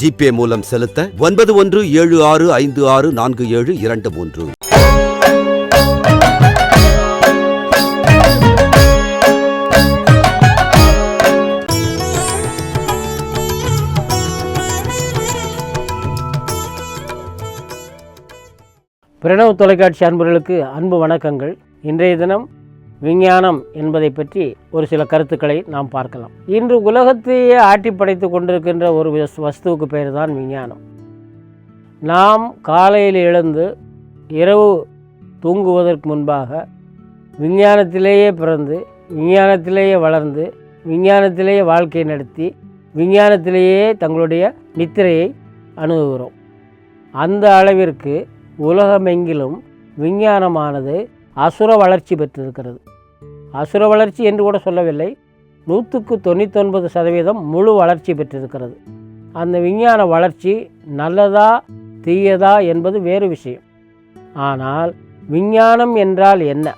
GPay மூலம் செலுத்த ஒன்பது ஒன்று ஏழு ஆறு ஐந்து ஆறு நான்கு ஏழு இரண்டு மூன்று. பிரணவ் தொலைக்காட்சி அன்பர்களுக்கு அன்பு வணக்கங்கள். இன்றைய தினம் விஞ்ஞானம் என்பதை பற்றி ஒரு சில கருத்துக்களை நாம் பார்க்கலாம். இன்று உலகத்தையே ஆட்டி படைத்து கொண்டிருக்கின்ற ஒரு வஸ்- வஸ்துவுக்கு பெயர் தான் விஞ்ஞானம். நாம் காலையில் எழுந்து இரவு தூங்குவதற்கு முன்பாக விஞ்ஞானத்திலேயே பிறந்து விஞ்ஞானத்திலேயே வளர்ந்து விஞ்ஞானத்திலேயே வாழ்க்கை நடத்தி விஞ்ஞானத்திலேயே தங்களுடைய நித்திரையை அணுகுகிறோம். அந்த அளவிற்கு உலகமெங்கிலும் விஞ்ஞானமானது அசுர வளர்ச்சி பெற்றிருக்கிறது. அசுர வளர்ச்சி என்று கூட சொல்லவில்லை. நூற்றுக்கு தொண்ணூத்தொன்பது சதவீதம் முழு வளர்ச்சி பெற்றிருக்கிறது. அந்த விஞ்ஞான வளர்ச்சி நல்லதா தீயதா என்பது வேறு விஷயம். ஆனால் விஞ்ஞானம் என்றால் என்ன?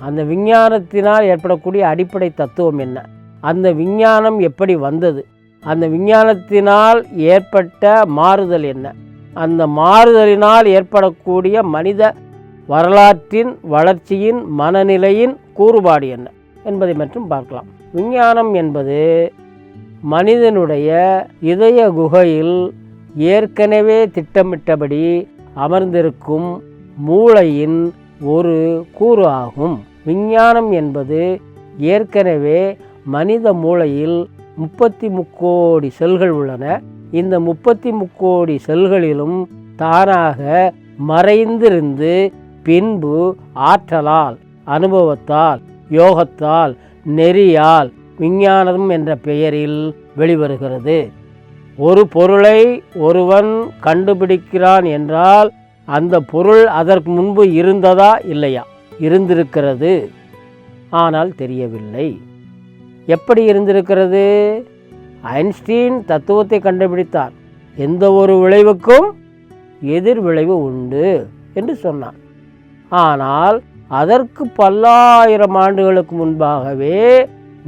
அந்த விஞ்ஞானத்தினால் ஏற்படக்கூடிய அடிப்படை தத்துவம் என்ன? அந்த விஞ்ஞானம் எப்படி வந்தது? அந்த விஞ்ஞானத்தினால் ஏற்பட்ட மாறுதல் என்ன? அந்த மாறுதலினால் ஏற்படக்கூடிய மனித வரலாற்றின் வளர்ச்சியின் மனநிலையின் கூறுபாடு என்ன என்பதை மட்டும் பார்க்கலாம். விஞ்ஞானம் என்பது மனிதனுடைய இதய குகையில் ஏற்கனவே திட்டமிட்டபடி அமர்ந்திருக்கும் மூளையின் ஒரு கூறு ஆகும். விஞ்ஞானம் என்பது ஏற்கனவே மனித மூளையில் முப்பத்தி முக்கோடி செல்கள் உள்ளன. இந்த முப்பத்தி முக்கோடி செல்களிலும் தானாக மறைந்திருந்து பின்பு ஆற்றலால் அனுபவத்தால் யோகத்தால் நெறியால் விஞ்ஞானம் என்ற பெயரில் வெளிவருகிறது. ஒரு பொருளை ஒருவன் கண்டுபிடிக்கிறான் என்றால் அந்த பொருள் அதற்கு முன்பு இருந்ததா இல்லையா? இருந்திருக்கிறது. ஆனால் தெரியவில்லை. எப்படி இருந்திருக்கிறது? ஐன்ஸ்டீன் தத்துவத்தை கண்டுபிடித்தார் எந்த ஒரு விளைவுக்கும் எதிர் விளைவு உண்டு என்று சொன்னான். ஆனால் அதற்கு பல்லாயிரம் ஆண்டுகளுக்கு முன்பாகவே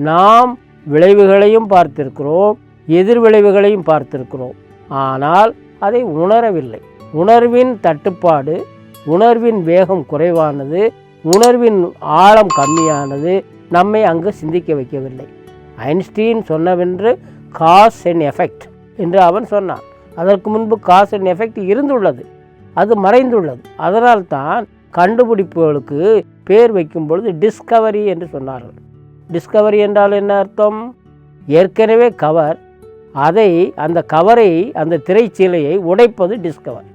நாம் விளைவுகளையும் பார்த்திருக்கிறோம் எதிர் விளைவுகளையும் பார்த்திருக்கிறோம். ஆனால் அதை உணரவில்லை. உணர்வின் தட்டுப்பாடு உணர்வின் வேகம் குறைவானது உணர்வின் ஆழம் கம்மியானது நம்மை அங்கு சிந்திக்க வைக்கவில்லை. ஐன்ஸ்டீன் சொன்னவென்று காஸ் அண்ட் எஃபெக்ட் என்று அவன் சொன்னான். அதற்கு முன்பு காஸ் அண்ட் எஃபெக்ட் இருந்துள்ளது அது மறைந்துள்ளது. அதனால்தான் கண்டுபிடிப்புகளுக்கு பேர் வைக்கும் பொழுது டிஸ்கவரி என்று சொன்னார்கள். டிஸ்கவரி என்றால் என்ன அர்த்தம்? ஏற்கனவே கவர் அதை அந்த கவரை அந்த திரைச்சீலையை உடைப்பது டிஸ்கவர்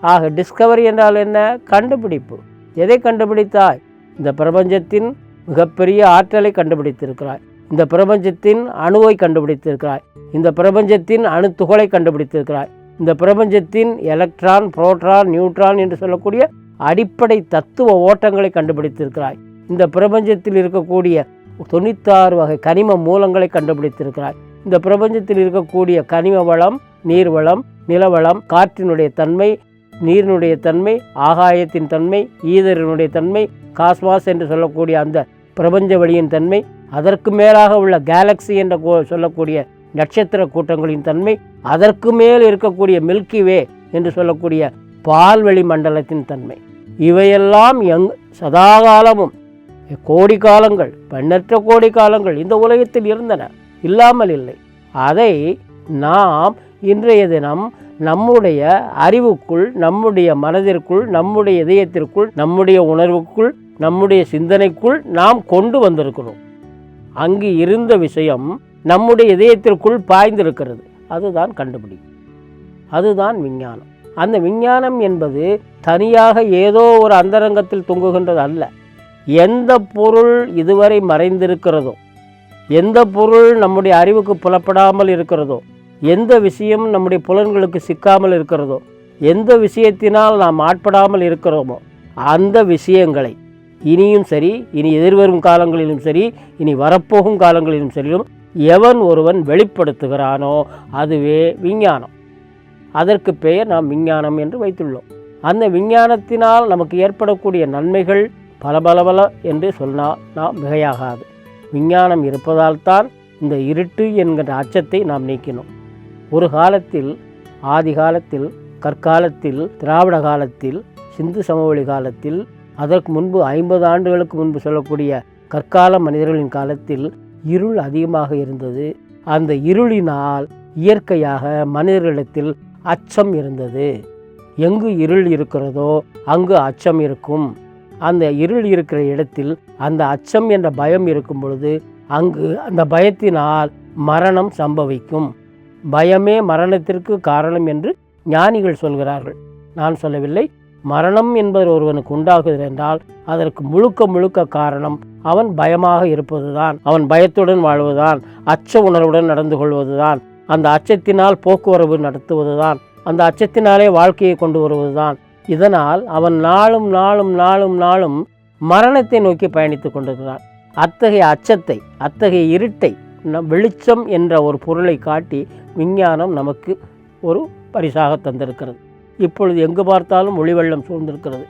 ஆக டிஸ்கவரி என்றால் என்ன? கண்டுபிடிப்பு. எதை கண்டுபிடித்தாய்? இந்த பிரபஞ்சத்தின் மிகப்பெரிய ஆற்றலை கண்டுபிடித்திருக்கிறாய். இந்த பிரபஞ்சத்தின் அணுவை கண்டுபிடித்திருக்கிறாய். இந்த பிரபஞ்சத்தின் அணுத்துகளை கண்டுபிடித்திருக்கிறாய். இந்த பிரபஞ்சத்தின் எலக்ட்ரான் புரோட்ரான் நியூட்ரான் என்று சொல்லக்கூடிய அடிப்படை தத்துவ ஓட்டங்களை கண்டுபிடித்திருக்கிறாய். இந்த பிரபஞ்சத்தில் இருக்கக்கூடிய தொண்ணூத்தாறு வகை கனிம மூலங்களை கண்டுபிடித்திருக்கிறாய். இந்த பிரபஞ்சத்தில் இருக்கக்கூடிய கனிம வளம் நீர் வளம் நிலவளம் காற்றினுடைய தன்மை நீரினுடைய தன்மை ஆகாயத்தின் தன்மை ஈதரினுடைய தன்மை காஸ்மாஸ் என்று சொல்லக்கூடிய அந்த பிரபஞ்ச வழியின் தன்மை அதற்கு மேலாக உள்ள கேலக்ஸி என்ற சொல்லக்கூடிய நட்சத்திர கூட்டங்களின் தன்மை அதற்கு மேல் இருக்கக்கூடிய மில்கி வே என்று சொல்லக்கூடிய பால்வெளி மண்டலத்தின் தன்மை. இவையெல்லாம் எங் சதாகாலமும். கோடி காலங்கள் பெண்ணற்ற கோடி காலங்கள் இந்த உலகத்தில் இருந்தன இல்லாமல் இல்லை. அதை நாம் இன்றைய தினம் நம்முடைய அறிவுக்குள் நம்முடைய மனதிற்குள் நம்முடைய இதயத்திற்குள் நம்முடைய உணர்வுக்குள் நம்முடைய சிந்தனைக்குள் நாம் கொண்டு வந்திருக்கிறோம். அங்கு இருந்த விஷயம் நம்முடைய இதயத்திற்குள் பாய்ந்திருக்கிறது. அதுதான் கண்டுபிடி. அதுதான் விஞ்ஞானம். அந்த விஞ்ஞானம் என்பது தனியாக ஏதோ ஒரு அந்தரங்கத்தில் தொங்குகின்றது அல்ல. எந்த பொருள் இதுவரை மறைந்திருக்கிறதோ எந்த பொருள் நம்முடைய அறிவுக்கு புலப்படாமல் இருக்கிறதோ எந்த விஷயம் நம்முடைய புலன்களுக்கு சிக்காமல் இருக்கிறதோ எந்த விஷயத்தினால் நாம் ஆட்படாமல் இருக்கிறோமோ அந்த விஷயங்களை இனியும் சரி இனி எதிர்வரும் காலங்களிலும் சரி இனி வரப்போகும் காலங்களிலும் சரியும் எவன் ஒருவன் வெளிப்படுத்துகிறானோ அதுவே விஞ்ஞானம். அதற்கு பெயர் நாம் விஞ்ஞானம் என்று வைத்துள்ளோம். அந்த விஞ்ஞானத்தினால் நமக்கு ஏற்படக்கூடிய நன்மைகள் பல பல பல என்று சொன்னால் நாம் மிகையாகாது. விஞ்ஞானம் இருப்பதால் தான் இந்த இருட்டு என்கிற அச்சத்தை நாம் நீக்கினோம். ஒரு காலத்தில் ஆதி காலத்தில் கற்காலத்தில் திராவிட காலத்தில் சிந்து சமவெளி காலத்தில் அதற்கு முன்பு ஐம்பது ஆண்டுகளுக்கு முன்பு சொல்லக்கூடிய கற்கால மனிதர்களின் காலத்தில் இருள் அதிகமாக இருந்தது. அந்த இருளினால் இயற்கையாக மனிதர்களிடத்தில் அச்சம் இருந்தது. எங்கு இருள் இருக்கிறதோ அங்கு அச்சம் இருக்கும். அந்த இருள் இருக்கிற இடத்தில் அந்த அச்சம் என்ற பயம் இருக்கும் பொழுது அங்கு அந்த பயத்தினால் மரணம் சம்பவிக்கும். பயமே மரணத்திற்கு காரணம் என்று ஞானிகள் சொல்கிறார்கள். நான் சொல்லவில்லை. மரணம் என்பது ஒருவனுக்கு உண்டாகுது என்றால் அதற்கு முழுக்க முழுக்க காரணம் அவன் பயமாக இருப்பதுதான். அவன் பயத்துடன் வாழ்வதுதான். அச்ச உணர்வுடன் நடந்து கொள்வதுதான். அந்த அச்சத்தினால் போக்குவரவு நடத்துவதுதான். அந்த அச்சத்தினாலே வாழ்க்கையை கொண்டு வருவதுதான். இதனால் அவன் நாளும் நாளும் நாளும் நாளும் மரணத்தை நோக்கி பயணித்து கொண்டிருக்கிறான். அத்தகைய அச்சத்தை அத்தகைய இருட்டை நம் வெளிச்சம் என்ற ஒரு பொருளை காட்டி விஞ்ஞானம் நமக்கு ஒரு பரிசாக தந்திருக்கிறது. இப்பொழுது எங்கு பார்த்தாலும் ஒளி வெள்ளம் சூழ்ந்திருக்கிறது.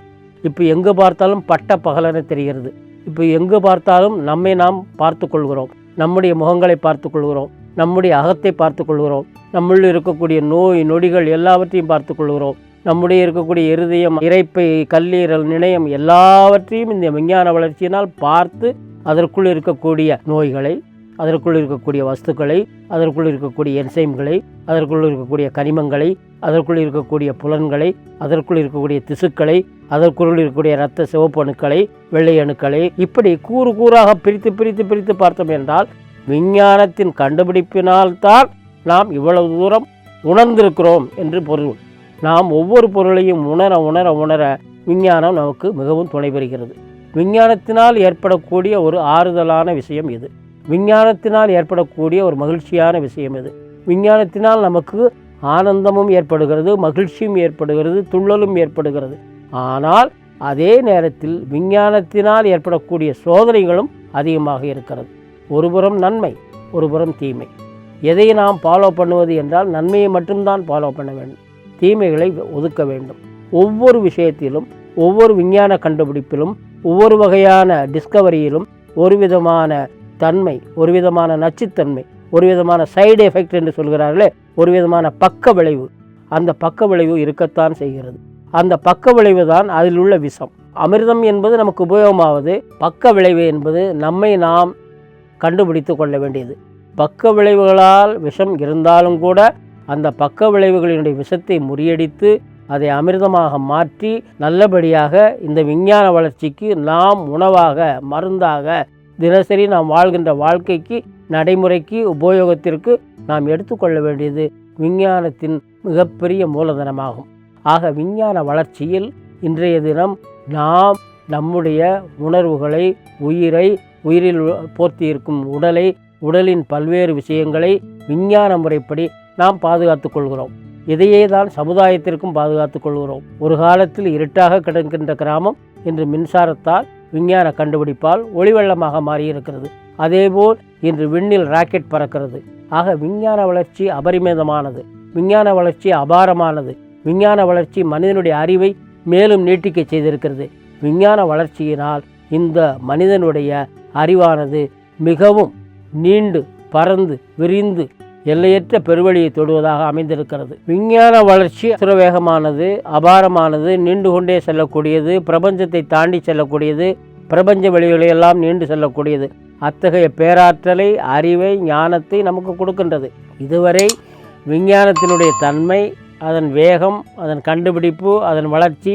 இப்போ எங்கு பார்த்தாலும் பட்ட பகலென தெரிகிறது. இப்போ எங்கு பார்த்தாலும் நம்மை நாம் பார்த்து கொள்கிறோம். நம்முடைய முகங்களை பார்த்து கொள்கிறோம். நம்முடைய அகத்தை பார்த்து கொள்கிறோம் நம்முள் இருக்கக்கூடிய நோய் நொடிகள் எல்லாவற்றையும் பார்த்து கொள்கிறோம் நம்முடைய இருக்கக்கூடிய இருதயம் இறைப்பை கல்லீரல் நினையம் எல்லாவற்றையும் இந்த விஞ்ஞான வளர்ச்சியினால் பார்த்து அதற்குள் இருக்கக்கூடிய நோய்களை அதற்குள் இருக்கக்கூடிய வஸ்துக்களை அதற்குள் இருக்கக்கூடிய என்சைம்களை அதற்குள் இருக்கக்கூடிய கனிமங்களை அதற்குள் இருக்கக்கூடிய புலன்களை அதற்குள் இருக்கக்கூடிய திசுக்களை அதற்குள் இருக்கக்கூடிய இரத்த சிவப்பு அணுக்களை வெள்ளை அணுக்களை இப்படி கூறு கூறாக பிரித்து பிரித்து பிரித்து பார்த்தோம் என்றால் விஞ்ஞானத்தின் கண்டுபிடிப்பினால்தான் நாம் இவ்வளவு தூரம் உணர்ந்திருக்கிறோம் என்று பொருள். நாம் ஒவ்வொரு பொருளையும் உணர உணர உணர விஞ்ஞானம் நமக்கு மிகவும் துணை பெறுகிறது. விஞ்ஞானத்தினால் ஏற்படக்கூடிய ஒரு ஆறுதலான விஷயம் இது. விஞ்ஞானத்தினால் ஏற்படக்கூடிய ஒரு மகிழ்ச்சியான விஷயம் இது. விஞ்ஞானத்தினால் நமக்கு ஆனந்தமும் ஏற்படுகிறது மகிழ்ச்சியும் ஏற்படுகிறது துள்ளலும் ஏற்படுகிறது. ஆனால் அதே நேரத்தில் விஞ்ஞானத்தினால் ஏற்படக்கூடிய சோதனைகளும் அதிகமாக இருக்கிறது. ஒருபுறம் நன்மை ஒருபுறம் தீமை. எதை நாம் ஃபாலோ பண்ணுவது என்றால் நன்மையை மட்டும்தான் ஃபாலோ பண்ண வேண்டும். தீமைகளை ஒதுக்க வேண்டும். ஒவ்வொரு விஷயத்திலும் ஒவ்வொரு விஞ்ஞான கண்டுபிடிப்பிலும் ஒவ்வொரு வகையான டிஸ்கவரியிலும் ஒரு விதமான தன்மை ஒரு விதமான நச்சுத்தன்மை ஒரு விதமான சைடு எஃபெக்ட் என்று சொல்கிறார்களே ஒரு விதமான பக்க விளைவு. அந்த பக்க விளைவு இருக்கத்தான் செய்கிறது. அந்த பக்க விளைவு தான் அதில் உள்ள விஷம். அமிர்தம் என்பது நமக்கு உபயோகமாவது பக்க விளைவு என்பது நம்மை நாம் கண்டுபிடித்து கொள்ள வேண்டியது. பக்க விளைவுகளால் விஷம் இருந்தாலும் கூட அந்த பக்க விளைவுகளினுடைய விஷத்தை முறியடித்து அதை அமிர்தமாக மாற்றி நல்லபடியாக இந்த விஞ்ஞான வளர்ச்சிக்கு நாம் உணவாக மருந்தாக தினசரி நாம் வாழ்கின்ற வாழ்க்கைக்கு நடைமுறைக்கு உபயோகத்திற்கு நாம் எடுத்துக்கொள்ள வேண்டியது விஞ்ஞானத்தின் மிகப்பெரிய மூலதனமாகும். ஆக விஞ்ஞான வளர்ச்சியில் இன்றைய தினம் நாம் நம்முடைய உணர்வுகளை உயிரை உயிரில் போர்த்தி இருக்கும் உடலை உடலின் பல்வேறு விஷயங்களை விஞ்ஞான முறைப்படி நாம் பாதுகாத்து கொள்கிறோம். இதையே தான் சமுதாயத்திற்கும் பாதுகாத்து கொள்கிறோம். ஒரு காலத்தில் இருட்டாக கிடக்கின்ற கிராமம் இன்று மின்சாரத்தால் விஞ்ஞான கண்டுபிடிப்பால் ஒளிவெள்ளமாக மாறியிருக்கிறது. அதேபோல் இன்று விண்ணில் ராக்கெட் பறக்கிறது. ஆக விஞ்ஞான வளர்ச்சி அபரிமிதமானது. விஞ்ஞான வளர்ச்சி அபாரமானது. விஞ்ஞான வளர்ச்சி மனிதனுடைய அறிவை மேலும் நீட்டிக்க செய்திருக்கிறது. விஞ்ஞான வளர்ச்சியினால் இந்த மனிதனுடைய அறிவானது மிகவும் நீண்டு பறந்து விரிந்து எல்லையற்ற பெருவழியை தொடுவதாக அமைந்திருக்கிறது. விஞ்ஞான வளர்ச்சி சுரவேகமானது அபாரமானது நீண்டு கொண்டே செல்லக்கூடியது பிரபஞ்சத்தை தாண்டி செல்லக்கூடியது பிரபஞ்ச வெளிகளையெல்லாம் நீண்டு செல்லக்கூடியது. அத்தகைய பேராற்றலை அறிவை ஞானத்தை நமக்கு கொடுக்கின்றது. இதுவரை விஞ்ஞானத்தினுடைய தன்மை அதன் வேகம் அதன் கண்டுபிடிப்பு அதன் வளர்ச்சி